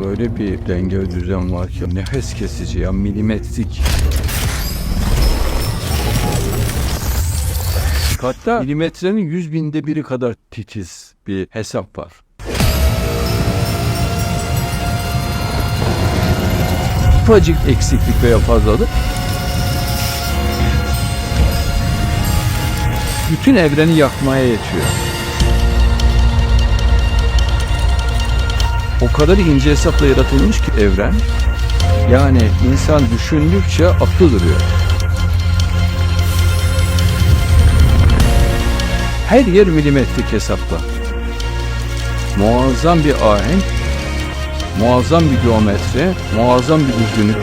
Öyle bir denge düzen var ki nefes kesici ya milimetrik. Hatta milimetrenin yüz binde biri kadar titiz bir hesap var. Ufacık eksiklik veya fazlalık bütün evreni yakmaya yetiyor. O kadar ince hesapla yaratılmış ki evren. Yani insan düşündükçe aklı duruyor. Her yer milimetrik hesapla. Muazzam bir ahenk, muazzam bir geometri, muazzam bir düzgünlük.